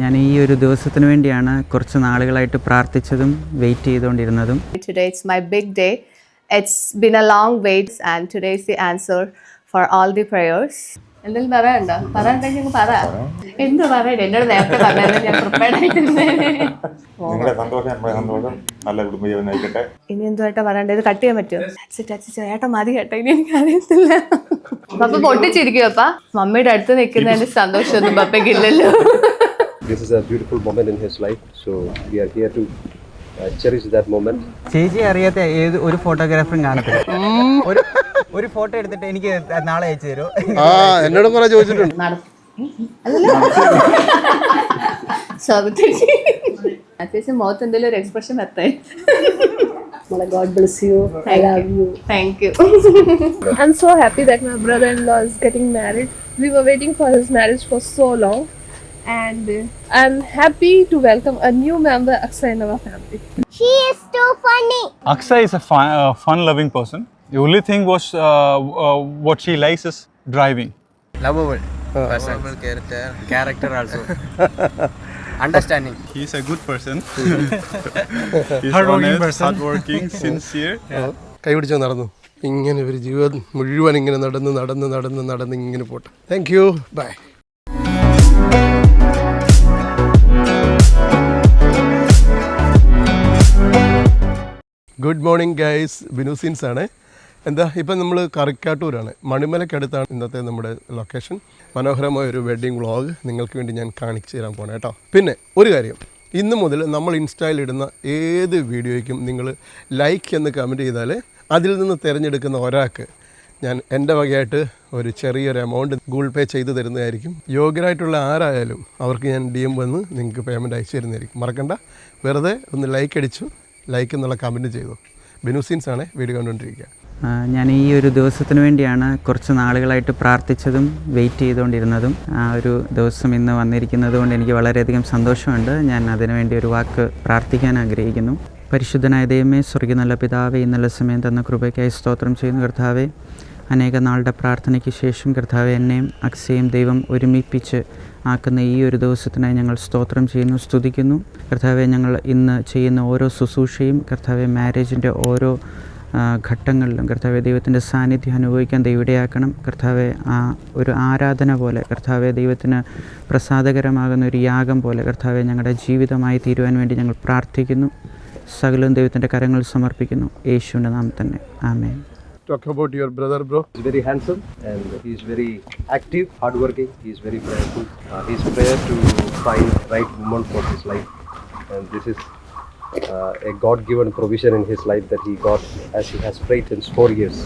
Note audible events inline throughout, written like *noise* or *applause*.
ഞാൻ ഈ ഒരു ദിവസത്തിന് വേണ്ടിയാണ് കുറച്ച് നാളുകളായിട്ട് പ്രാർത്ഥിച്ചതും wait ചെയ്തുകൊണ്ടിരുന്നതും. Today it's my big day it's been a long wait and today is the answer for all the prayers. എന്തെങ്കിലും പറയണ്ടോ പറയണ്ടെങ്കിൽ പറ. എന്ത് പറയണ്ട എന്നോട് നേരത്തെ പറഞ്ഞാലും ഞാൻ പ്രിപ്പയർഡ് നിങ്ങളുടെ സന്തോഷം സന്തോഷം. നല്ല കുടുംബജീവൻ നയിക്കട്ടെ. ഇനി എന്തുമായിട്ടാ പറയണ്ടത് ഇത് കട്ട് ചെയ്യാൻ പറ്റുമോ? ടച്ച് ഏട്ടാ മതി കേട്ടോ ഇനി എനിക്ക് അറിയത്തില്ല. പപ്പ പൊട്ടിച്ചിരിക്കും അപ്പ? മമ്മിയുടെ അടുത്ത് നിൽക്കുന്നതിന്റെ സന്തോഷമൊന്നും പപ്പയ്ക്ക് is a beautiful moment in his life, so we are here to uh, cherish that moment. ചേച്ചി അറിയാത്ത ഏത് ഒരു ഫോട്ടോഗ്രാഫറും കാണത്തില്ല ഒരു ഒരു ഫോട്ടോ എടുത്തിട്ട് എനിക്ക് നാളെ അയച്ചു തരുമോ ആ എന്നോടും കുറെ ചോദിച്ചിട്ടുണ്ട് സ്വാഗതം അത്യാവശ്യം മുഖത്ത് എന്തെങ്കിലും ഒരു എക്സ്പ്രഷൻ എത്തേ God bless you. I love you. Thank you I'm so happy that my brother-in-law is getting married. We were waiting for his marriage for so long, and uh, I'm happy to welcome a new member, Aksa, in our family. She is too funny. Aksa is a fun, uh, fun-loving person. The only thing was uh, uh, what she likes is driving. lovable person. Lovable character. Character also. Understanding. He's a good person. He's hardworking person. Hardworking, sincere. കൈ പിടിച്ചോ നടന്നു ഇങ്ങനെ ഒരു ജീവിതം മുഴുവൻ ഇങ്ങനെ നടന്ന് നടന്ന് നടന്ന് നടന്ന് ഇങ്ങനെ പോട്ടെ thank you bye good morning guys ബിനുസിൻസ് ആണ്. എന്താ ഇപ്പം നമ്മൾ കറിക്കാട്ടൂരാണ്. മണിമലക്കടുത്താണ് ഇന്നത്തെ നമ്മുടെ ലൊക്കേഷൻ മനോഹരമായ ഒരു വെഡ്ഡിംഗ് വ്ളോഗ് നിങ്ങൾക്ക് വേണ്ടി ഞാൻ കാണിച്ചു തരാൻ പോണേ കേട്ടോ പിന്നെ ഒരു കാര്യം. ഇന്ന് മുതൽ നമ്മൾ ഇൻസ്റ്റയിൽ ഇടുന്ന ഏത് വീഡിയോയ്ക്കും നിങ്ങൾ ലൈക്ക് എന്ന് കമന്റ് ചെയ്താൽ അതിൽ നിന്ന് തിരഞ്ഞെടുക്കുന്ന ഒരാൾക്ക് ഞാൻ എന്റെ വകയായിട്ട് ഒരു ചെറിയൊരു എമൗണ്ട് ഗൂഗിൾ പേ ചെയ്ത് തരുന്നതായിരിക്കും. യോഗ്യരായിട്ടുള്ള ആരായാലും അവർക്ക് ഞാൻ ഡി എം വന്ന് നിങ്ങൾക്ക് പേയ്മെന്റ് അയച്ചു തരുന്നതായിരിക്കും. മറക്കണ്ട. വെറുതെ ഒന്ന് ലൈക്ക് അടിച്ചു. ലൈക്ക് എന്നുള്ള കമന്റ് ചെയ്തു. ബിനുസീൻസ് ആണ് വീഡിയോ കണ്ടുകൊണ്ടിരിക്കുക. ഞാൻ ഈ ഒരു ദിവസത്തിന് വേണ്ടിയാണ് കുറച്ച് നാളുകളായിട്ട് പ്രാർത്ഥിച്ചതും വെയിറ്റ് ചെയ്തുകൊണ്ടിരുന്നതും. ആ ഒരു ദിവസം ഇന്ന് വന്നിരിക്കുന്നത് കൊണ്ട് എനിക്ക് വളരെയധികം സന്തോഷമുണ്ട്. ഞാൻ അതിനുവേണ്ടി ഒരു വാക്ക് പ്രാർത്ഥിക്കാൻ ആഗ്രഹിക്കുന്നു. പരിശുദ്ധനായ ദൈവമേ സ്വർഗീയ നല്ല പിതാവേ ഇന്നലെ സമയം തന്ന കൃപയ്ക്കായി സ്തോത്രം ചെയ്യുന്ന കർത്താവേ. അനേക നാളുടെ പ്രാർത്ഥനയ്ക്ക് ശേഷം കർത്താവെ എന്നെയും അക്സയും ദൈവം ഒരുമിപ്പിച്ച് ആക്കുന്ന ഈ ഒരു ദിവസത്തിനായി ഞങ്ങൾ സ്തോത്രം ചെയ്യുന്നു സ്തുതിക്കുന്നു. കർത്താവെ ഞങ്ങൾ ഇന്ന് ചെയ്യുന്ന ഓരോ ശുശ്രൂഷയും കർത്താവെ മാരേജിന്റെ ഓരോ ഘട്ടങ്ങളിലും കർത്താവെ ദൈവത്തിന്റെ സാന്നിധ്യം അനുഭവിക്കാൻ ദൈവടെയാക്കണം കർത്താവെ ആ ഒരു ആരാധന പോലെ കർത്താവെ ദൈവത്തിന് പ്രസാദകരമാകുന്ന ഒരു യാഗം പോലെ കർത്താവെ ഞങ്ങളുടെ ജീവിതമായി തീരുവാൻ വേണ്ടി ഞങ്ങൾ പ്രാർത്ഥിക്കുന്നു. സകലവും ദൈവത്തിന്റെ കരങ്ങൾ സമർപ്പിക്കുന്നു. യേശുവിന്റെ നാമം തന്നെ. ആമേൻ. Talk about your brother bro He's very handsome and he's very active, hardworking. He's very prayerful. Uh, his prayer to find right woman for his life, and this is uh, a God-given provision in his life that he got as he has prayed since four years.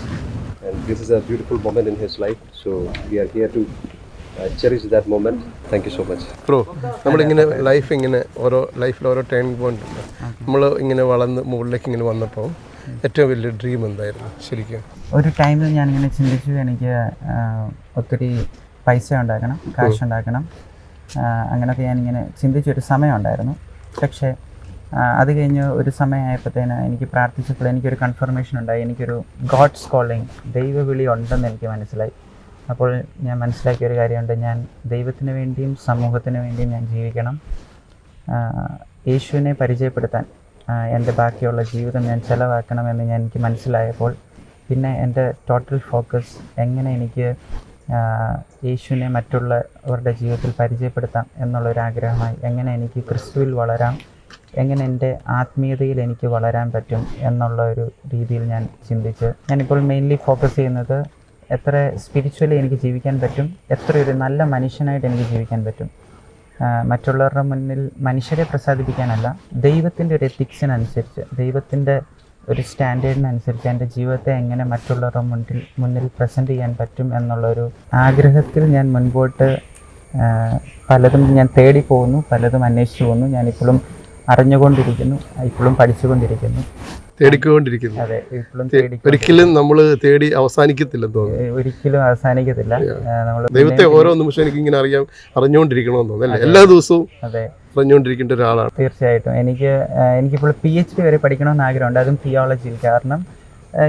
And this is a beautiful moment in his life. So we are here to uh, cherish that moment. Thank you so much. Bro നമ്മളിങ്ങനെ life ഇങ്ങനെ ഓരോ ലൈഫിൽ ഓരോ turning point ഉണ്ട് നമ്മൾ ഇങ്ങനെ വളർന്ന് മുകളിലേക്ക് ഇങ്ങനെ വന്നപ്പോൾ ഏറ്റവും വലിയ ഡ്രീം എന്തായിരുന്നു ശരിക്കും? ഒരു ടൈമിൽ ഇങ്ങനെ ചിന്തിച്ചു എനിക്ക് ഒത്തിരി പൈസ ഉണ്ടാക്കണം കാശ് ഉണ്ടാക്കണം. അങ്ങനെയൊക്കെ ഞാനിങ്ങനെ ചിന്തിച്ചൊരു സമയം ഉണ്ടായിരുന്നു. പക്ഷേ അത് കഴിഞ്ഞ് ഒരു സമയമായപ്പോഴത്തേന് എനിക്ക് പ്രാർത്ഥിച്ചപ്പോൾ എനിക്കൊരു കൺഫർമേഷൻ ഉണ്ടായി. എനിക്കൊരു ഗോഡ്സ് കോളിങ് ദൈവവിളി ഉണ്ടെന്ന് എനിക്ക് മനസ്സിലായി. അപ്പോൾ ഞാൻ മനസ്സിലാക്കിയ ഒരു കാര്യമുണ്ട്. ഞാൻ ദൈവത്തിന് വേണ്ടിയും സമൂഹത്തിന് വേണ്ടിയും ഞാൻ ജീവിക്കണം. യേശുവിനെ പരിചയപ്പെടുത്താൻ. എന്റെ ബാക്കിയുള്ള ജീവിതം ഞാൻ ചിലവാക്കണമെന്ന് ഞാൻ എനിക്ക് മനസ്സിലായപ്പോൾ പിന്നെ എന്റെ ടോട്ടൽ ഫോക്കസ് എങ്ങനെ എനിക്ക് യേശുവിനെ മറ്റുള്ളവരുടെ ജീവിതത്തിൽ പരിചയപ്പെടുത്താം എന്നുള്ളൊരാഗ്രഹമായി. എങ്ങനെ എനിക്ക് ക്രിസ്തുവിൽ വളരാം എങ്ങനെ എന്റെ ആത്മീയതയിൽ എനിക്ക് വളരാൻ പറ്റും എന്നുള്ള ഒരു രീതിയിൽ ഞാൻ ചിന്തിച്ച് ഞാനിപ്പോൾ മെയിൻലി ഫോക്കസ് ചെയ്യുന്നത് എത്ര സ്പിരിച്വലി എനിക്ക് ജീവിക്കാൻ പറ്റും എത്ര ഒരു നല്ല മനുഷ്യനായിട്ട് എനിക്ക് ജീവിക്കാൻ പറ്റും മറ്റുള്ളവരുടെ മുന്നിൽ മനുഷ്യരെ പ്രസാദിപ്പിക്കാനല്ല ദൈവത്തിന്റെ ഒരു എത്തിക്സിനനുസരിച്ച് ദൈവത്തിന്റെ ഒരു സ്റ്റാൻഡേർഡിനനുസരിച്ച് എന്റെ ജീവിതത്തെ എങ്ങനെ മറ്റുള്ളവരുടെ മുന്നിൽ മുന്നിൽ പ്രസന്റ് ചെയ്യാൻ പറ്റും എന്നുള്ളൊരു ആഗ്രഹത്തിൽ ഞാൻ മുൻപോട്ട് പലതും ഞാൻ തേടി പോകുന്നു പലതും അന്വേഷിച്ചു പോകുന്നു. ഞാനിപ്പോഴും അറിഞ്ഞുകൊണ്ടിരിക്കുന്നു. ഇപ്പോഴും പഠിച്ചുകൊണ്ടിരിക്കുന്നു. തേടിക്കൊണ്ടിരിക്കുന്നു. അതെ ഇപ്പോഴും ഒരിക്കലും നമ്മൾ തേടി അവസാനിക്കത്തില്ലെന്ന് തോന്നുന്നു. ഒരിക്കലും അവസാനിക്കത്തില്ല. നമ്മൾ ദൈവത്തെ ഓരോ നിമിഷം എനിക്ക് ഇങ്ങനെ അറിയാം അറിഞ്ഞുകൊണ്ടിരിക്കണമെന്ന് തോന്നുന്നു അല്ലേ? എല്ലാ ദിവസവും അതെ. അറിഞ്ഞുകൊണ്ടിരിക്കേണ്ട ഒരാളാണ്. തീർച്ചയായിട്ടും. എനിക്ക് എനിക്കിപ്പോൾ പി എച്ച് ഡി വരെ പഠിക്കണമെന്ന് ആഗ്രഹമുണ്ട്. അതും തിയോളജിയിൽ കാരണം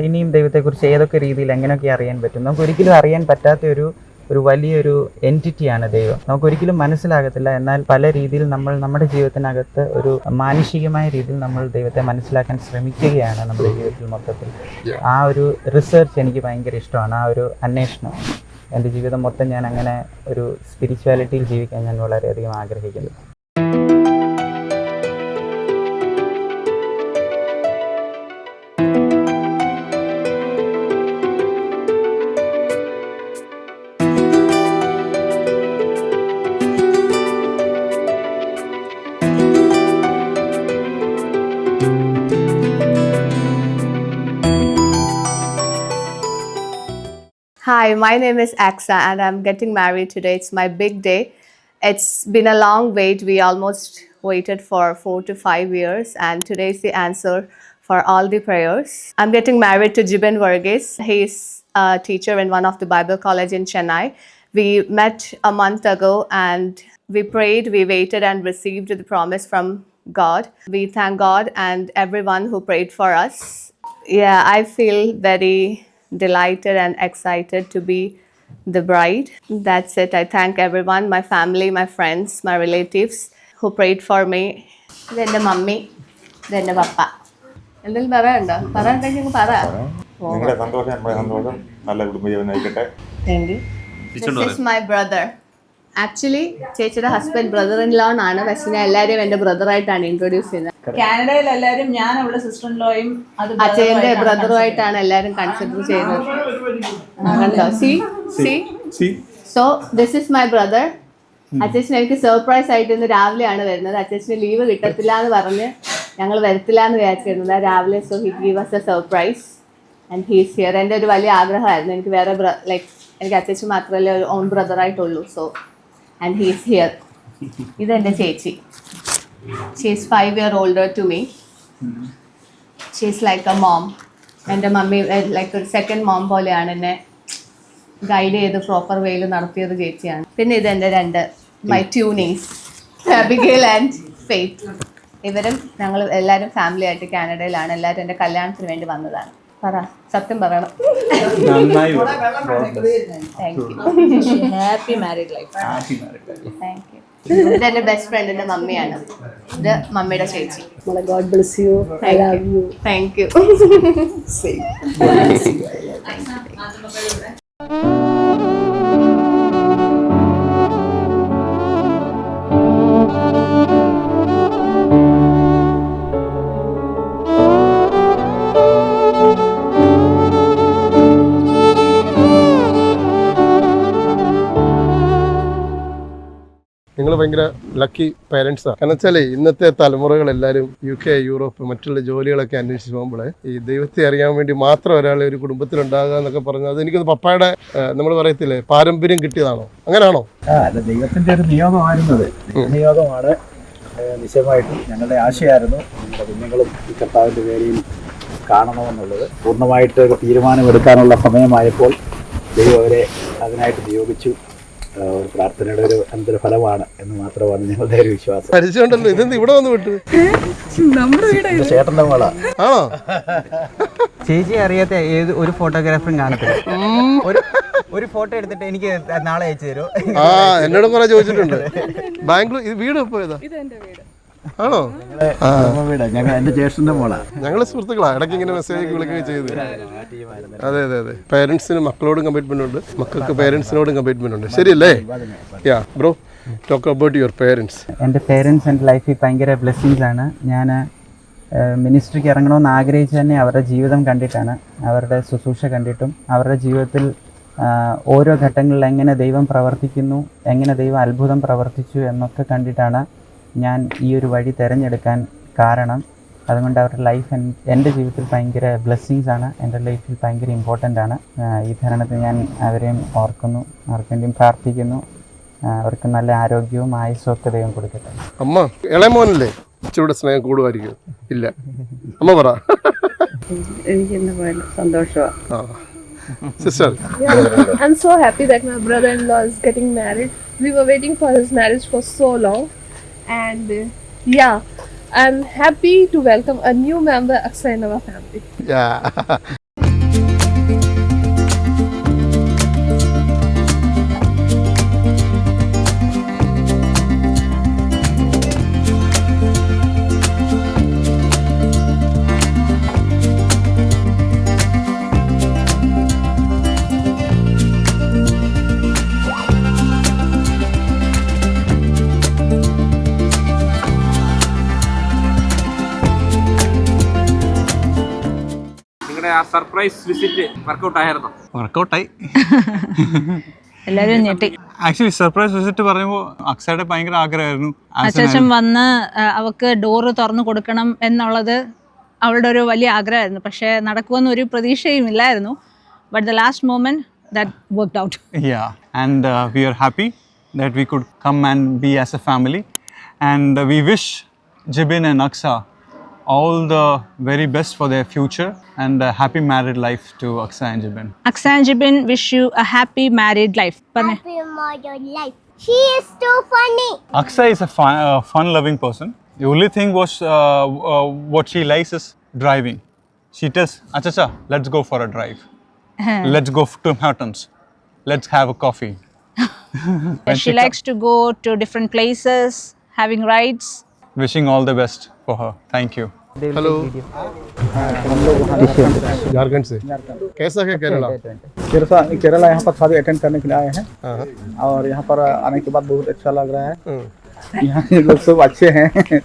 ഇനിയും ദൈവത്തെക്കുറിച്ച് ഏതൊക്കെ രീതിയിൽ എങ്ങനെയൊക്കെ അറിയാൻ പറ്റും? നമുക്ക് ഒരിക്കലും അറിയാൻ പറ്റാത്ത ഒരു ഒരു വലിയൊരു എന്റിറ്റിയാണ് ദൈവം. നമുക്കൊരിക്കലും മനസ്സിലാകത്തില്ല. എന്നാൽ പല രീതിയിൽ നമ്മൾ നമ്മുടെ ജീവിതത്തിനകത്ത് ഒരു മാനുഷികമായ രീതിയിൽ നമ്മൾ ദൈവത്തെ മനസ്സിലാക്കാൻ ശ്രമിക്കുകയാണ് നമ്മുടെ ജീവിതത്തിൽ മൊത്തത്തിൽ. ആ ഒരു റിസർച്ച് എനിക്ക് ഭയങ്കര ഇഷ്ടമാണ്. ആ ഒരു അന്വേഷണം. എന്റെ ജീവിതം മൊത്തം ഞാൻ അങ്ങനെ ഒരു സ്പിരിച്വാലിറ്റിയിൽ ജീവിക്കാൻ ഞാൻ വളരെയധികം ആഗ്രഹിക്കുന്നു. Hi, my name is Axa and I'm getting married today. It's my big day. It's been a long wait. We almost waited for four to five years, and today's the answer for all the prayers. I'm getting married to Jibin Varghese. He's a teacher in one of the Bible college in Chennai. We met a month ago and we prayed, we waited and received the promise from God. We thank God and everyone who prayed for us. Yeah, I feel very delighted and excited to be the bride. That's it. I thank everyone, my family, my friends, my relatives who prayed for me. ഇതെന്റെ mummy ഇതെന്റെ papa എന്തെങ്കിലും പറയാനുണ്ടോ പറയാനുണ്ടെങ്കിൽ പറ നിങ്ങളുടെ സന്തോഷം നമ്മുടെ സന്തോഷം നല്ല കുടുംബജീവൻ നയിക്കട്ടെ thank you this is my brother actually ചേച്ചിയുടെ ഹസ്ബൻഡ് ബ്രദർ ഇൻ ലോ ആണ് പക്ഷെ ഞാൻ എന്റെ ബ്രദർ ബ്രദറായിട്ടാണ് ഇൻട്രൊഡ്യൂസ് ചെയ്യുന്നത് കാനഡയിൽ എല്ലാവരും ഞാൻ അവളുടെ സിസ്റ്റർ ലോയും അച്ഛന്റെ അച്ഛന്റെ ബ്രദറുമായിട്ടാണ് എല്ലാവരും കൺസിഡർ ചെയ്യുന്നത്. കണ്ടോ? See see so this is my brother അച്ഛൻ എനിക്ക് സർപ്രൈസ് ആയിട്ട് ഇന്ന് രാവിലെയാണ് വരുന്നത്. അച്ഛന് ലീവ് കിട്ടത്തില്ല എന്ന് പറഞ്ഞ് ഞങ്ങൾ വരത്തില്ല എന്ന് വിചാരിച്ചിരുന്നത് രാവിലെ so he give us a surprise and he's here എന്റെ ഒരു വലിയ ആഗ്രഹമായിരുന്നു. എനിക്ക് വേറെ ലൈക്ക് എനിക്ക് അച്ഛൻ മാത്രമല്ലേ ഒരു ഓൺ ബ്രദറായിട്ടുള്ളൂ സോ ആൻഡ് ഹീസ് ഹിയർ ഇതെന്റെ ചേച്ചി. She's five year older to me she's like a mom എന്റെ മമ്മി ലൈക്ക് ഒരു സെക്കൻഡ് മോം പോലെയാണ് എന്നെ ഗൈഡ് ചെയ്ത് പ്രോപ്പർ വേയിൽ നടത്തിയത് ചേച്ചിയാണ്. പിന്നെ ഇത് എന്റെ രണ്ട് മൈ ട്യൂണീസ് അബിഗേൽ ആൻഡ് ഫെയ്ത്ത് ഇവരും ഞങ്ങൾ എല്ലാവരും ഫാമിലി ആയിട്ട് കാനഡയിലാണ്. എല്ലാവരും എന്റെ കല്യാണത്തിന് വേണ്ടി വന്നതാണ്. പറ. സത്യം പറയണം. Thank you happy married life thank you ഇത് എന്റെ ബെസ്റ്റ് ഫ്രണ്ടിന്റെ മമ്മിയാണ്. ഇത് മമ്മിയുടെ ചേച്ചി. Mala God bless you. I love you. Thank you നിങ്ങൾ ഭയങ്കര ലക്കി പേരൻസാണ് ആണ് വെച്ചാലേ ഇന്നത്തെ തലമുറകൾ എല്ലാവരും യു കെ യൂറോപ്പ് മറ്റുള്ള ജോലികളൊക്കെ അന്വേഷിച്ച് പോകുമ്പോൾ ഈ ദൈവത്തെ അറിയാൻ വേണ്ടി മാത്രം ഒരാളെ ഒരു കുടുംബത്തിലുണ്ടാകുക എന്നൊക്കെ പറഞ്ഞു അത് എനിക്കത് പപ്പായുടെ നമ്മൾ പറയത്തില്ലേ പാരമ്പര്യം കിട്ടിയതാണോ? അങ്ങനെയാണോ? ദൈവത്തിന്റെ ഒരു നിയോഗമായിരുന്നത് നിയോഗമാണ് നിശ്ചയമായിട്ടും ഞങ്ങളുടെ ആശയമായിരുന്നു നമ്മുടെ കുഞ്ഞുങ്ങളും ഈ കർത്താവിന്റെ പേരിൽ കാണണമെന്നുള്ളത്. പൂർണമായിട്ട് ഒരു തീരുമാനമെടുക്കാനുള്ള സമയമായപ്പോൾ ദൈവം അവരെ അതിനായിട്ട് നിയോഗിച്ചു. ഒരു പ്രാർത്ഥനയുടെ ഒരു അനന്തരഫലമാണ് എന്ന് മാത്രമാണ് ഞങ്ങളുടെ ഒരു വിശ്വാസം. പരിചയമുണ്ടല്ലോ ഇതെന്ത് ഇവിടെ വന്ന് വിട്ടു? എന്റെ ചേട്ടന്റെ മോളാ. ആണോ? ചേച്ചി അറിയാത്ത ഏത് ഒരു ഫോട്ടോഗ്രാഫറും കാണത്തില്ല. ഒരു ഒരു ഫോട്ടോ എടുത്തിട്ട് എനിക്ക് നാളെ അയച്ചു തരുമോ? ആ എന്നോട് കുറെ ചോദിച്ചിട്ടുണ്ട്. ബാംഗ്ലൂർ ഇത് വീട് ഇപ്പോൾ ഏതാ ആണോ? വീട്. ഞങ്ങൾ എന്റെ ജ്യേഷ്ഠന്റെ മോളാ. ഞങ്ങൾ സുഹൃത്തുക്കളാ. ഇടയ്ക്ക് ഇങ്ങനെ മെസ്സേജ് വിളിക്കുകയും ചെയ്തു. അതെ അതെ അതെ. പേരൻസിന് മക്കളോടും കമ്മിറ്റ്മെന്റ് ഉണ്ട്. മക്കൾക്ക് പേരൻസിനോടും കമ്മിറ്റ്മെന്റ് ഉണ്ട്. ശരിയല്ലേ? Yeah bro talk about your parents എന്റെ പേരൻസ് എന്റെ ലൈഫിൽ ഭയങ്കര ബ്ലെസ്സിങ്സ് ആണ്. ഞാൻ മിനിസ്ട്രിക്ക് ഇറങ്ങണമെന്ന് ആഗ്രഹിച്ച് തന്നെ അവരുടെ ജീവിതം കണ്ടിട്ടാണ്. അവരുടെ ശുശ്രൂഷ കണ്ടിട്ടും. അവരുടെ ജീവിതത്തിൽ ഓരോ ഘട്ടങ്ങളിൽ എങ്ങനെ ദൈവം പ്രവർത്തിക്കുന്നു എങ്ങനെ ദൈവം അത്ഭുതം പ്രവർത്തിച്ചു എന്നൊക്കെ കണ്ടിട്ടാണ് ഞാൻ ഈ ഒരു വഴി തിരഞ്ഞെടുക്കാൻ കാരണം അതുകൊണ്ട് അവരുടെ ലൈഫ് എന്റെ ജീവിതത്തിൽ ഭയങ്കര ബ്ലെസ്സിങ്സ് ആണ്. എന്റെ ലൈഫിൽ ഭയങ്കര ഇമ്പോർട്ടന്റ് ആണ്. ഈ തരുണത്തിൽ ഞാൻ അവരെയും ഓർക്കുന്നു അവർക്ക് വേണ്ടിയും പ്രാർത്ഥിക്കുന്നു അവർക്ക് നല്ല ആരോഗ്യവും ആയുസ്സും ഒക്കെ ദൈവം കൊടുക്കട്ടെ. അമ്മ ഇളയമോനല്ലേ ഇച്ചിരൂടെ സ്നേഹം കൂടുമായിരിക്കും. ഇല്ല. അമ്മ പറ. എനിക്ക് എന്താ പറയുക സന്തോഷമാണ് ആ I I'm so happy that my brother-in-law is getting married. We were waiting for his marriage for so long, and uh, yeah, I'm happy to welcome a new member Akshay in our family. *laughs* ആ surprise visit work out ആയിരുന്നു. വർക്കൗട്ടായി. *laughs* എല്ലാവരും ഞെട്ടി. Actually surprise visit പറയുമ്പോൾ അക്ഷയുടെ ഭയങ്കര ആഗ്രഹമായിരുന്നു. അച്ഛൻ വന്ന് അവക്ക് ഡോറ് തുറന്നു കൊടുക്കണം എന്നുള്ളത് അവളുടെ ഒരു വലിയ ആഗ്രഹമായിരുന്നു. പക്ഷേ നടക്കുമെന്ന് ഒരു പ്രതീക്ഷയും ഇല്ലായിരുന്നു. But the last moment that worked out yeah and we are happy that we could could and be as a family and we wish Jibin and Aksa all the very best for their future and a happy married life to Aksa and Jibin. Aksa and Jibin wish you a happy married life. Happy married life. She is too funny. Aksa is a fun, uh, fun-loving person. The only thing was uh, uh, what she likes is driving. She tells, Achacha, let's go for a drive. *laughs* let's go to mountains. Let's have a coffee. she, *laughs* she likes to go to different places, having rides. Wishing all the best. For her. Thank you. Hello Jharkhand से। कैसा है केरला? केरला केरला यहाँ पर शादी attend करने के लिए आए हैं। और यहाँ पर आने के बाद बहुत अच्छा लग रहा है। यहाँ के लोग सब अच्छे हैं।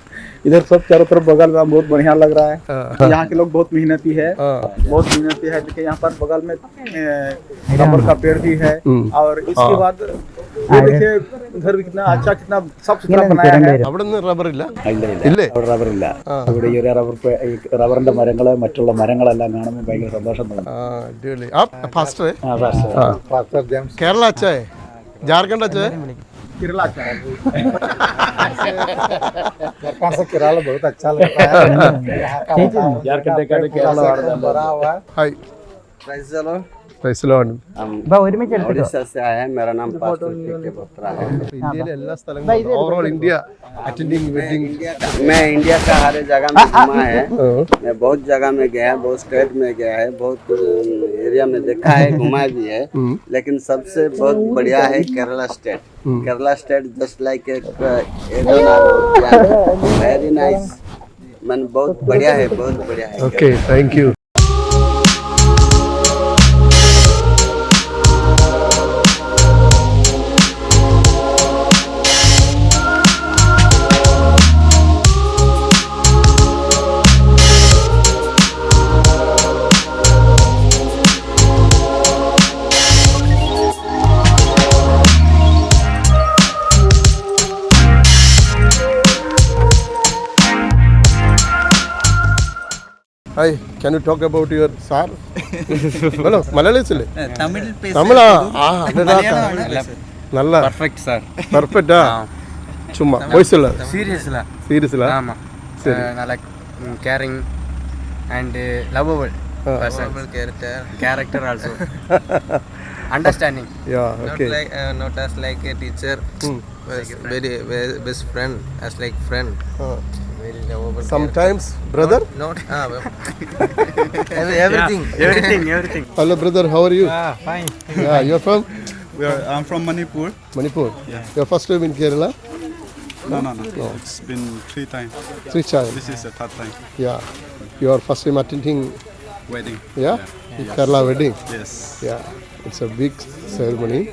इधर सब चारों तरफ़ बगल में बहुत बढ़िया लग रहा है। यहाँ के लोग बहुत मेहनती है। बहुत मेहनती है। देखिए यहाँ पर बगल में रबर का पेड़ भी है। और इसके बाद ये देखिए घर भी कितना अच्छा कितना साफ सुथरा बनाया है അവിടെ നിന്ന് റബ്ബർ ഇല്ല ഇല്ലേ അവിടെ റബ്ബറില്ല ഇവിടെ ഈ ഒരു റബ്ബർ പേ- ഈ റബ്ബറിന്റെ മരങ്ങള് മറ്റുള്ള മരങ്ങളെല്ലാം കാണുമ്പോൾ ഭയങ്കര സന്തോഷം തോന്നും हाँ अड्डली आप फास्ट है हाँ, पास्टर पास्टर जेम्स केरला अच्छा है झारखंड अच्छा है केरला अच्छा है सरकार से केरला बहुत अच्छा लगता है झारखंड का तो केरला भरा हुआ है हाय चलो ഫൈസലാണ് ഒരുമിച്ച് എടുത്തിട്ടോ उड़ीसा से आया है मेरा नाम पास्टर के बत्रा है ഇന്ത്യയിലെ എല്ലാ സ്ഥലങ്ങളും ഓവറോൾ ഇന്ത്യ അറ്റൻഡിങ് വെഡിങ് मैं इंडिया का हर जगह में घुमा है मैं बहुत जगह में गया बहुत स्टेट में गया है बहुत एरिया में देखा है घुमा भी है लेकिन सबसे बहुत बढ़िया है Kerala state Kerala state just like very nice मन बहुत बढ़िया है बहुत बढ़िया है okay thank hi can you talk about your sir hello Malayalam சொல்லு தமிழ் தமிழா ஆ அதுதான் நல்லா. பர்ஃபெக்ட் சார் பர்ஃபெக்ட்டா சும்மா வாய்ஸ் இல்ல? சீரியஸ்ல சீரியஸ்ல ஆமா. சரி. நல்லா caring and lovable personable character character also understanding yeah okay like not as like a teacher very best friend as like friend sometimes brother? Not, not uh, *laughs* everything. Yeah, everything everything. Hello brother how are you? Ah fine. Yeah you're from? We are i'm from manipur. Manipur. Yeah. Your first time in kerala? No no no, no. it's been three times. Three times. This is the third time. Yeah. You are first time attending wedding. Yeah, yeah. yeah. kerala wedding? Yes. Yeah. It's a big ceremony.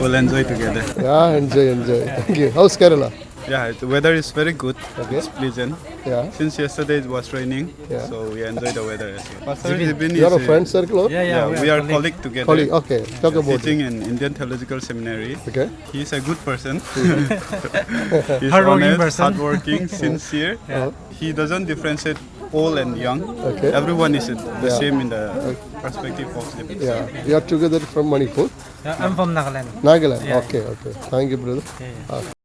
We'll enjoy together. Yeah enjoy enjoy. Thank you. How's kerala? Yeah, the weather is very good. Okay. It's pleasant. Yeah. Since yesterday it was raining, yeah. so we enjoy the weather as well. Pastor Zibin, you are a friend circle? Yeah, yeah, yeah. We, we are colleague together. Colleague, okay. Talk yeah. about Teaching in Indian Theological Seminary. Okay. He is a good person. *laughs* He's *laughs* hardworking honest, person. hardworking, *laughs* sincere. Yeah. Uh-huh. He doesn't differentiate old and young. Okay. Everyone is the yeah. same in the okay. perspective of the people. Yeah. We are together from Manipur? Yeah, I'm from Nagaland. Nagaland. Yeah. Okay. Okay. Thank you, brother. Yeah, yeah. Uh,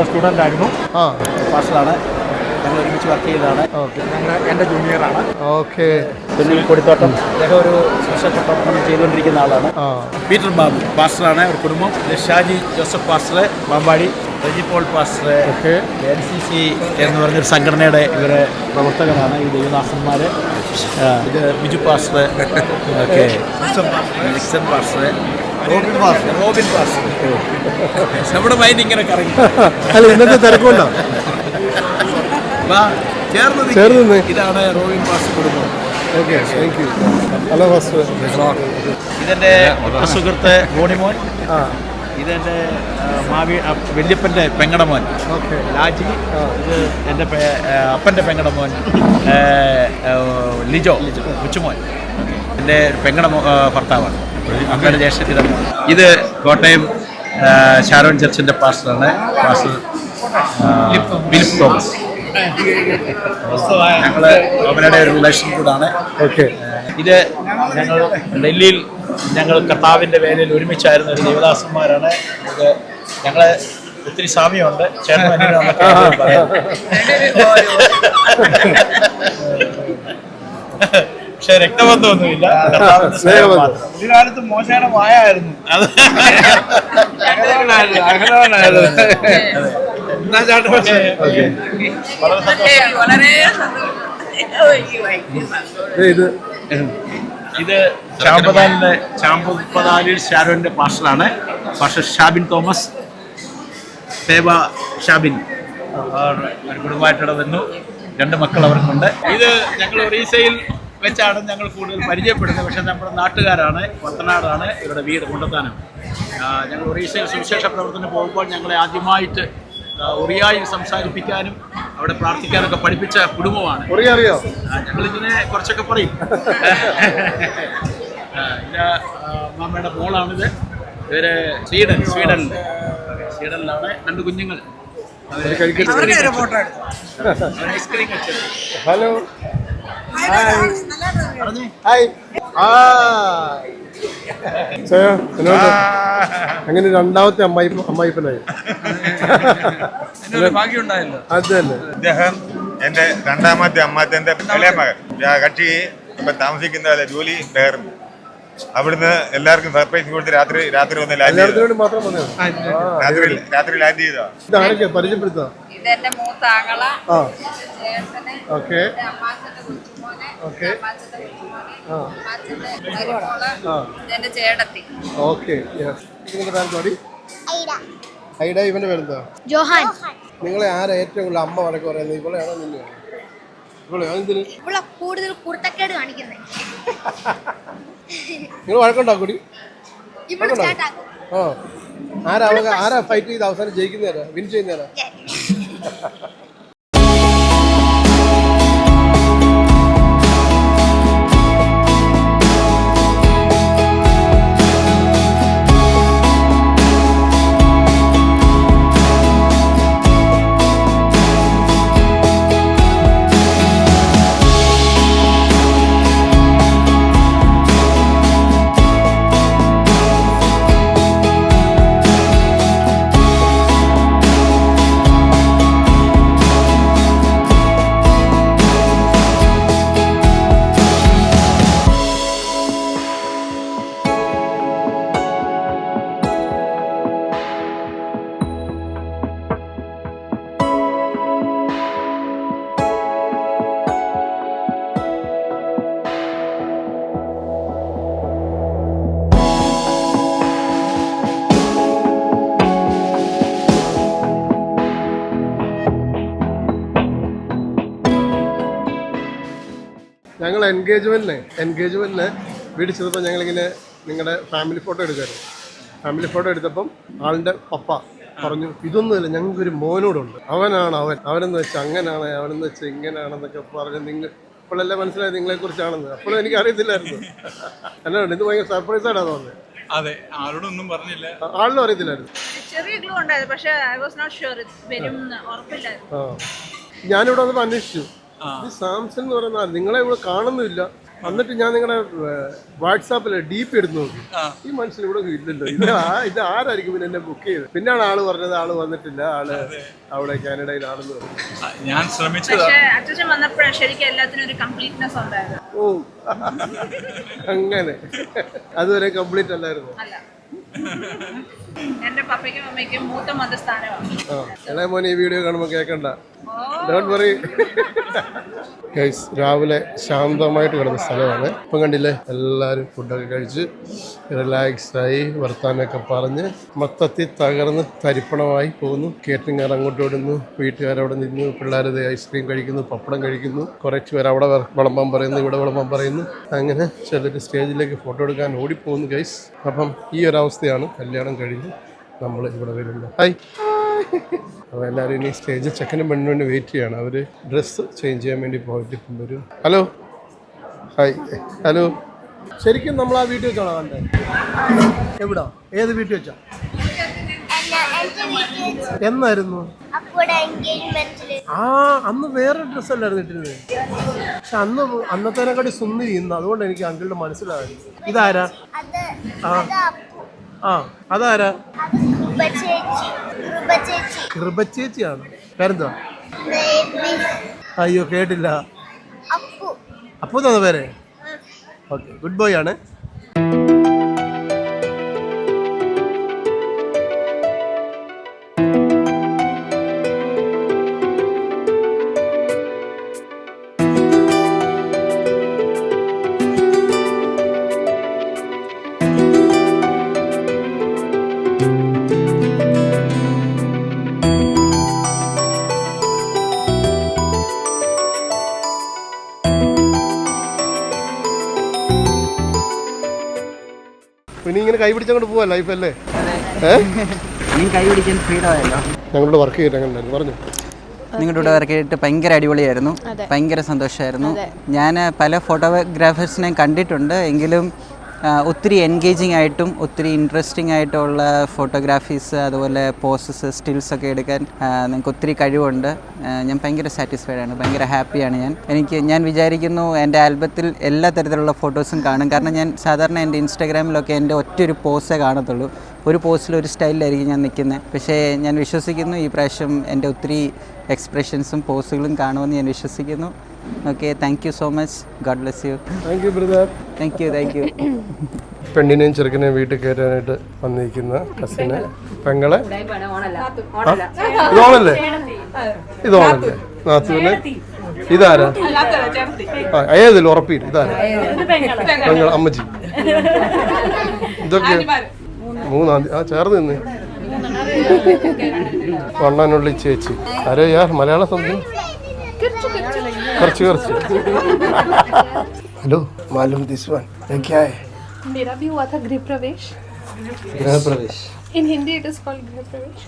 ഞാൻ അവിടുത്തെ student ആയിരുന്നു പാസ്റ്ററാണ് ഞങ്ങൾ ഒരുമിച്ച് work ചെയ്തതാണ്. Okay ഞങ്ങൾ എന്റെ ജൂനിയറാണ് okay Sunil Kodithottam. അദ്ദേഹം ഒരു സ്പെഷ്യൽ പ്രവർത്തനം ചെയ്തുകൊണ്ടിരിക്കുന്ന ആളാണ്. പീറ്റർ ബാബു പാസ്റ്ററാണ് ഒരു കുടുംബം. Shaji Joseph pastor Pampady Reji Paul pastor okay N C C എന്ന് പറഞ്ഞൊരു സംഘടനയുടെ ഇവരെ പ്രവർത്തകരാണ് ഈ ദേവദാസന്മാർ ഇത് Biju pastor okay pastor Robin നമ്മുടെ മൈൻഡ് ഇങ്ങനെ കറങ്ങി. അല്ല ഇന്നത്തെ തിരക്കുണ്ടോ? ചേർന്ന്. ഇതാണ് റോബിൻ പാസ് കുടുംബം. ഹലോ ഇതെന്റെ സുഹൃത്ത് ഗോണിമോൻ ഇതെന്റെ മാവി വല്യപ്പന്റെ പെങ്ങടെ മോൻ. ഓക്കെ ലാജി. ഇത് എന്റെ അപ്പന്റെ പെങ്ങടെ മോൻ. ഏ, ഏ, ലിജോ. ഉച്ചുമോൻ എന്റെ പെങ്ങടമോ ഭർത്താവാണ്. ജ്യേഷ്ഠത്തിന്റെ മോൻ. ഇത് കോട്ടയം ഷാരോൺ ചർച്ചിന്റെ പാസ്റ്ററാണ് പാസ്റ്റർ ഫിലിപ്പ് തോമസ്. ഞങ്ങൾ അവരുടെ ഒരു റിലേഷൻ കൂടാണ്. ഓക്കെ. ഇത് ഞങ്ങൾ ഡൽഹിയിൽ ഞങ്ങൾ കർത്താവിന്റെ വേലയിൽ ഒരുമിച്ചായിരുന്ന ഒരു ദേവദാസന്മാരാണ്. ഇത് ഞങ്ങളെ ഒത്തിരി സാമ്യമുണ്ട്. ചേട്ടൻ പറയാം. *laughs* പക്ഷെ രക്തബന്ധമൊന്നുമില്ല. *laughs* കാലത്ത് മോശയുടെ സന്തോഷം. ഇത് ഇത് ചാമ്പതാലിന്റെ ചാമ്പതാലിൽ ഷാരോന്റെ പാർസലാണ്. പക്ഷേ ഷാബിൻ തോമസ് സേവ ഷാബിൻ. അവർ ഒരു കുടുംബമായിട്ട് വന്നു. രണ്ട് മക്കൾ അവർക്കുണ്ട്. ഇത് ഞങ്ങൾ ഒറീസയിൽ വെച്ചാണ് ഞങ്ങൾ കൂടുതൽ പരിചയപ്പെടുന്നത്. പക്ഷേ നമ്മുടെ നാട്ടുകാരാണ് പത്തനാടാണ് ഇവരുടെ വീട് കൊണ്ടെത്താനും ഞങ്ങൾ ഒറീസയിൽ സുവിശേഷ പ്രവർത്തനം പോകുമ്പോൾ ഞങ്ങളെ ആദ്യമായിട്ട് ഒറിയായി സംസാരിപ്പിക്കാനും അവിടെ പ്രാർത്ഥിക്കാനൊക്കെ പഠിപ്പിച്ച കുടുംബമാണ്. അറിയോ? ഞങ്ങളിങ്ങനെ കുറച്ചൊക്കെ പറയും. ആ, മാമയുടെ മോളാണിത്. ഇവർ സ്വീഡൻ സ്വീഡനിൽ സ്വീഡനിലാണ് രണ്ട് കുഞ്ഞുങ്ങൾ. ഹലോ. ഹായ്. അങ്ങനെ രണ്ടാമത്തെ അമ്മായി അമ്മായിപ്പനായി. ഭാഗ്യമുണ്ടായല്ലോ. അത് തന്നെ ഇദ്ദേഹം എന്റെ രണ്ടാമത്തെ അമ്മാച്ചന്റെ ഇളയ മകൻ. കക്ഷി ഇപ്പൊ താമസിക്കുന്ന ജോലി ബഹറിന് അവിടുന്ന് എല്ലാവർക്കും സർപ്രൈസ് കൊടുത്ത് രാത്രി രാത്രി വന്ന് ലാൻഡ് എല്ലായിടത്തിനും ചെയ്തു മാത്രം രാത്രി രാത്രി ലാൻഡ് ചെയ്തോ ഇതെന്റെ മൂത്ത ആങ്ങള. ഓക്കെ. ഓക്കെ. ഓക്കെ ഐഡ. ഇവന്റെ പേരെന്താ? ജോഹാൻ. നിങ്ങളെ ആരാ ഏറ്റവും കൂടുതൽ അമ്മ വഴക്ക് പറയുന്നത്? ഇവളെയാണോ നിന്നെയാണോ? ഇവളെയോ? എന്തിന്? ഇവിടെ കൂടുതൽ കുർത്തക്കേട് കാണിക്കുന്നത് *laughs* നിങ്ങൾ വഴക്കുണ്ടോ കൂടി ഇവിടെ സ്റ്റാർട്ട് ആക്കും ആ. ആരാ ആരാ ഫൈറ്റ് ചെയ്ത് അവസാനം ജയിക്കുന്നേരാ? വിൻ ചെയ്യുന്നേരാ? ഞങ്ങൾ എൻഗേജ്മെന്റിന് വീട് വീട്ടിൽ ചെന്നപ്പോൾ ഞങ്ങളിങ്ങനെ നിങ്ങളുടെ ഫാമിലി ഫോട്ടോ എടുക്കായിരുന്നു. ഫാമിലി ഫോട്ടോ എടുത്തപ്പം ആളിന്റെ പപ്പ പറഞ്ഞു ഇതൊന്നുമില്ല ഞങ്ങൾക്കൊരു മോനോടുണ്ട്. അവനാണ് അവൻ. അവനെന്ന് വെച്ചാൽ അങ്ങനാണ് അവനെന്ന് വെച്ചാൽ ഇങ്ങനെയാണെന്നൊക്കെ പറഞ്ഞ് നിങ്ങൾ ഇപ്പോഴല്ലേ മനസ്സിലായത് നിങ്ങളെക്കുറിച്ചാണെന്ന്. അപ്പോഴും എനിക്ക് അറിയത്തില്ലായിരുന്നു അല്ലാണ്ട് ഇത് ഭയങ്കര സർപ്രൈസ് ആയിട്ടാണ് തോന്നുന്നത്. അതെ ആരോടൊന്നും പറഞ്ഞില്ല. ആളിനും അറിയത്തില്ലായിരുന്നു. ചെറിയ ഗ്ലൂ ഉണ്ടായിരുന്നു പക്ഷേ ഐ വാസ് നോട്ട് ഷുവർ വരും ഉറപ്പില്ലായിരുന്നു. ഞാനിവിടെ വന്നപ്പോൾ അന്വേഷിച്ചു. ഇത് സാംസൺ എന്ന് പറയുന്ന നിങ്ങളെ ഇവിടെ കാണുന്നില്ല. എന്നിട്ട് ഞാൻ നിങ്ങളുടെ വാട്സാപ്പിൽ ഡി പി എടുത്ത് നോക്കി. ഈ മനുഷ്യൻ ഇവിടെ ഇല്ലല്ലോ. ഇത് ആ- ഇത് ആരായിരിക്കും പിന്നെ എന്നെ ബുക്ക് ചെയ്തത് പിന്നാണ് ആൾ പറഞ്ഞത് ആൾ വന്നിട്ടില്ല ആൾ അവിടെ കാനഡയിലാണെന്ന് പറഞ്ഞു. ഞാൻ ശ്രമിച്ചു അച്ഛൻ വന്നപ്പോഴാണ് ശരിക്കും എല്ലാത്തിനും ഒരു കംപ്ലീറ്റ്നെസ് ഉണ്ടായിരുന്നു ഓ അങ്ങനെ. അതുവരെ കംപ്ലീറ്റ് അല്ലായിരുന്നു? അല്ല. എന്റെ പപ്പയ്ക്കും അമ്മയ്ക്കും മൂത്ത മതസ്ഥാനമാണ്. ഇളയ മോനെ ഈ വീഡിയോ കാണുമ്പോൾ കേൾക്കണ്ട ഡോണ്ട് വറി ഗൈസ് രാവിലെ ശാന്തമായിട്ട് കിടന്ന സ്ഥലമാണ്. ഇപ്പം കണ്ടില്ലേ? എല്ലാവരും ഫുഡൊക്കെ കഴിച്ച് റിലാക്സ് ആയി വർത്താനൊക്കെ പറഞ്ഞ് മൊത്തത്തിൽ തകർന്ന് തരിപ്പണമായി പോകുന്നു. കേറ്ററിംഗുകാർ അങ്ങോട്ട് ഓടുന്നു വീട്ടുകാരവിടെ നിന്ന്. പിള്ളേരത് ഐസ്ക്രീം കഴിക്കുന്നു പപ്പടം കഴിക്കുന്നു. കുറച്ച് പേർ അവിടെ വിളമ്പാൻ പറയുന്നു ഇവിടെ വിളമ്പാൻ പറയുന്നു. അങ്ങനെ ചിലർ സ്റ്റേജിലേക്ക് ഫോട്ടോ എടുക്കാൻ ഓടിപ്പോകുന്നു ഗൈസ് അപ്പം ഈ ഒരു അവസ്ഥയാണ് കല്യാണം കഴിഞ്ഞ് നമ്മൾ ഇവിടെ വരുന്നത് ഹായ്. അപ്പോൾ എല്ലാവരും ഇനി സ്റ്റേജിൽ ചെക്കനും പെണ്ണിന് വേണ്ടി വെയിറ്റ് ചെയ്യാണ്. അവർ ഡ്രസ്സ് ചേഞ്ച് ചെയ്യാൻ വേണ്ടി പോയിട്ട് വരും. ഹലോ ഹായ് ഹലോ ശരിക്കും നമ്മൾ ആ വീട്ടിൽ വെച്ചാണോ കണ്ടത് എവിടാ? ഏത് വീട്ടിൽ വെച്ചാ? എന്നായിരുന്നു? ആ അന്ന് വേറെ ഡ്രസ്സ് അല്ലായിരുന്നു ഇട്ടിരുന്നത് പക്ഷെ അന്ന് അന്നത്തേനെക്കാട്ടി സുന്ദരി ഇന്ന്. അതുകൊണ്ട് എനിക്ക് അങ്കിളുടെ മനസ്സിലായി. ഇതാരാ? ആ. ആ അതാരാ? അത് കൃപ ചേച്ചി കൃപ ചേച്ചി കൃപച്ചേച്ചിയാണ് പേരെന്താ അയ്യോ കേട്ടില്ല. അപ്പു. തന്നെ പേര്? ഓക്കെ ഗുഡ് ബോയ് ആണ്. കൈ പിടിച്ചങ്ങോട്ട് പോവാ ലൈഫല്ലേ അല്ലേ? ഞങ്ങളോട് വർക്ക് ചെയ്തിട്ട് പറഞ്ഞു? നിങ്ങളുടെ കൂടെ വർക്ക് ചെയ്തിട്ട് ഭയങ്കര അടിപൊളിയായിരുന്നു. ഭയങ്കര സന്തോഷമായിരുന്നു ഞാൻ പല ഫോട്ടോഗ്രാഫേഴ്സിനെയും കണ്ടിട്ടുണ്ട്. എങ്കിലും ഒത്തിരി എൻഗേജിങ് ആയിട്ടും ഒത്തിരി ഇൻട്രസ്റ്റിംഗ് ആയിട്ടുള്ള ഫോട്ടോഗ്രാഫീസ് അതുപോലെ പോസസ് സ്റ്റിൽസ് ഒക്കെ എടുക്കാൻ നിങ്ങൾക്ക് ഒത്തിരി കഴിവുണ്ട്. ഞാൻ ഭയങ്കര സാറ്റിസ്ഫൈഡ് ആണ് ഭയങ്കര ഹാപ്പിയാണ് ഞാൻ. എനിക്ക് ഞാൻ വിചാരിക്കുന്നു എന്റെ ആൽബത്തിൽ എല്ലാ തരത്തിലുള്ള ഫോട്ടോസും കാണും. കാരണം ഞാൻ സാധാരണ എന്റെ ഇൻസ്റ്റാഗ്രാമിലൊക്കെ എന്റെ ഒറ്റൊരു പോസേ കാണത്തുള്ളൂ. ഒരു പോസ്റ്റിൽ ഒരു സ്റ്റൈലിലായിരിക്കും ഞാൻ നിൽക്കുന്നത് പക്ഷേ ഞാൻ വിശ്വസിക്കുന്നു ഈ പ്രാവശ്യം എന്റെ ഒത്തിരി എക്സ്പ്രഷൻസും പോസുകളും കാണുമെന്ന് ഞാൻ വിശ്വസിക്കുന്നു. Okay thank you so much God bless you thank you brother thank you thank you പെണ്ണിനെയും ചെറുക്കനെയും വീട്ടിൽ കയറ്റാനായിട്ട് വന്നിരിക്കുന്ന കസിന് പെങ്ങളെ? ഇതോണല്ലേ? ഇതോണല്ലേ? നാത്തുവിന്? ഇതാരാ? ഏതിൽ ഉറപ്പില്ല ഇതാരാ? പെങ്ങൾ അമ്മച്ചി. ഇതൊക്കെ മൂന്നാം തീയതി ആ ചേർന്ന് നിന്ന്. വണ്ണാനുള്ളി ചേച്ചി. ആരോ യാർ മലയാളം സംസാരം खर्च हाँ, खर्च। हेलो मालूम दिस वन। क्या है? मेरा भी हुआ था गृह प्रवेश। गृह प्रवेश। In Hindi it is called गृह प्रवेश।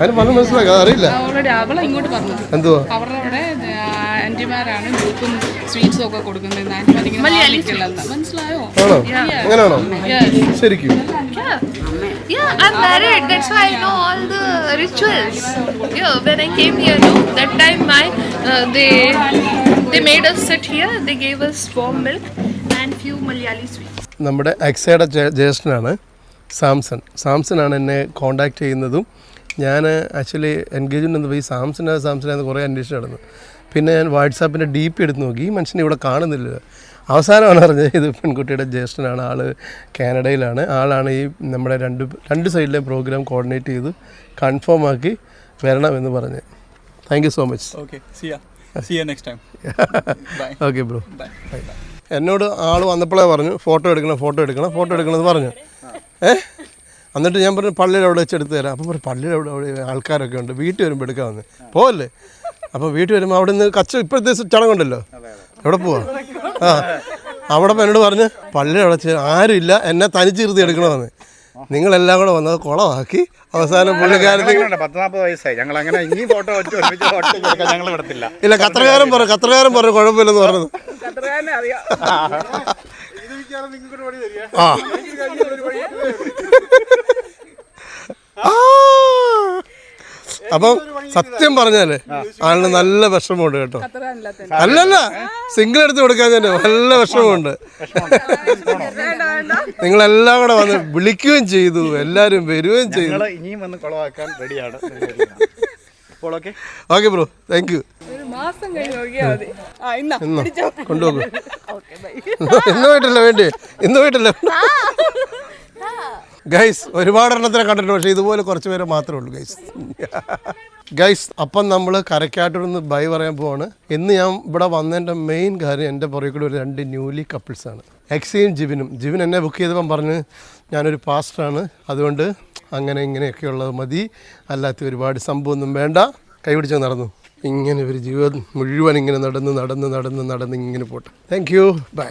അതിന് പറഞ്ഞു മനസ്സിലാക്കാം അറിയില്ല. ഓൾറെഡി അവളെ ഇങ്ങോട്ട് പറഞ്ഞു. എന്തുവാ? അവരുടെ അവിടെ ആന്റിമാരാണ് ഗ്രൂപ്പും സ്വീറ്റ്സും ഒക്കെ കൊടുക്കുന്നത്. മനസ്സിലായോ? അങ്ങനെയാണോ? ശരിക്കും. Yeah, I'm married. That's why I know all the rituals. Yeah, when I came here, no, that time my uh, they they made us sit here. They gave us warm milk and few Malayali sweets. നമ്മുടെ അക്സയുടെ ജേ- ജ്യേഷ്ഠനാണ് സാംസൺ. ആണ് എന്നെ contact ചെയ്യുന്നതും ഞാൻ actually engagement എന്ന് പോയി സാംസൺ സാംസൺ എന്ന് കുറേ അന്വേഷിച്ച് നടന്നു. പിന്നെ ഞാൻ വാട്സാപ്പിന്റെ ഡി പി എടുത്ത് നോക്കി. ഈ മനുഷ്യനെ ഇവിടെ കാണുന്നില്ല അവസാനമാണ് അറിഞ്ഞത് ഇത് പെൺകുട്ടിയുടെ ജ്യേഷ്ഠനാണ്. ആൾ കാനഡയിലാണ്. ആളാണ് ഈ നമ്മുടെ രണ്ട് രണ്ട് സൈഡിലെ പ്രോഗ്രാം കോർഡിനേറ്റ് ചെയ്ത് കൺഫേം ആക്കി വരണമെന്ന് പറഞ്ഞ്. Thank you so much time. *laughs* Okay bro. എന്നോട് ആൾ വന്നപ്പോഴേ പറഞ്ഞു ഫോട്ടോ എടുക്കണം ഫോട്ടോ എടുക്കണം ഫോട്ടോ എടുക്കണമെന്ന് പറഞ്ഞു. ഏ? എന്നിട്ട് ഞാൻ പറഞ്ഞു പള്ളിയിൽ അവിടെ വെച്ച് എടുത്ത് തരാം? അപ്പം പറഞ്ഞു പള്ളിയിൽ അവിടെ അവിടെ ആൾക്കാരൊക്കെ ഉണ്ട് വീട്ടിൽ വരുമ്പോൾ എടുക്കാമെന്ന് പോവല്ലേ? അപ്പോൾ വീട്ടിൽ വരുമ്പോൾ അവിടെ നിന്ന് കച്ച ഇപ്പോഴത്തെ ചടങ്ങുണ്ടല്ലോ എവിടെ പോവാ? ആ. അവിടെ എന്നോട് പറഞ്ഞ് പള്ളിയിൽ അവിടെ ചെ- ആരുമില്ല എന്നെ തനിച്ചിരുത്തി എടുക്കണമെന്ന്. നിങ്ങളെല്ലാം കൂടെ വന്നത് കുളമാക്കി അവസാനം പുള്ളിക്കാരത്തിൽ പത്ത് നാൽപ്പത് വയസ്സായി. ഞങ്ങൾ അങ്ങനെ ഇനി ഫോട്ടോ വെച്ച് എടുക്കാൻ ഞങ്ങൾ വിടത്തില്ല ഇല്ല കത്രകാരൻ പറ കത്രകാരൻ പറഞ്ഞു കുഴപ്പമില്ലെന്ന് പറഞ്ഞത്. ആ. ആ. അപ്പം സത്യം പറഞ്ഞാൽ ആളിന് നല്ല വിഷമമുണ്ട് കേട്ടോ. അല്ലല്ല സിംഗിൾ എടുത്ത് കൊടുക്കാൻ തന്നെ നല്ല വിഷമമുണ്ട്. നിങ്ങളെല്ലാം കൂടെ വന്ന് വിളിക്കുകയും ചെയ്തു എല്ലാരും വരികയും ചെയ്തു. ഞങ്ങൾ ഇനിയും വന്ന് കൊളവാക്കാൻ റെഡിയാണ് *laughs* അപ്പോൾ okay okay bro thank you ഒരു മാസം. കൊണ്ടുപോകും ബൈ *laughs* *laughs* ഇന്ന് പോയിട്ടല്ല വേണ്ടി? ഇന്ന് പോയിട്ടല്ല. *laughs* ഗൈസ് ഒരുപാട് എണ്ണത്തിനെ കണ്ടിട്ടുണ്ട് പക്ഷേ ഇതുപോലെ കുറച്ച് പേരെ മാത്രമേ ഉള്ളൂ ഗൈസ് ഗൈസ് അപ്പം നമ്മൾ കരക്കാട്ടൂർ നിന്ന് ബൈ പറയാൻ പോവാണ്. ഇന്ന് ഞാൻ ഇവിടെ വന്നതിന്റെ മെയിൻ കാര്യം എന്റെ പുറകെ കൂടി ഒരു രണ്ട് ന്യൂലി കപ്പിൾസാണ് എക്സിയും ജിബിനും. ജിബിൻ എന്നെ ബുക്ക് ചെയ്തപ്പം പറഞ്ഞ് ഞാനൊരു പാസ്റ്ററാണ്. അതുകൊണ്ട് അങ്ങനെ ഇങ്ങനെയൊക്കെയുള്ളത് മതി. അല്ലാത്ത ഒരുപാട് സംഭവമൊന്നും വേണ്ട. കൈപിടിച്ച് നടന്നു. ഇങ്ങനെ ഒരു ജീവിതം മുഴുവൻ ഇങ്ങനെ നടന്ന് നടന്ന് നടന്ന് നടന്ന് ഇങ്ങനെ പോട്ടെ. Thank you by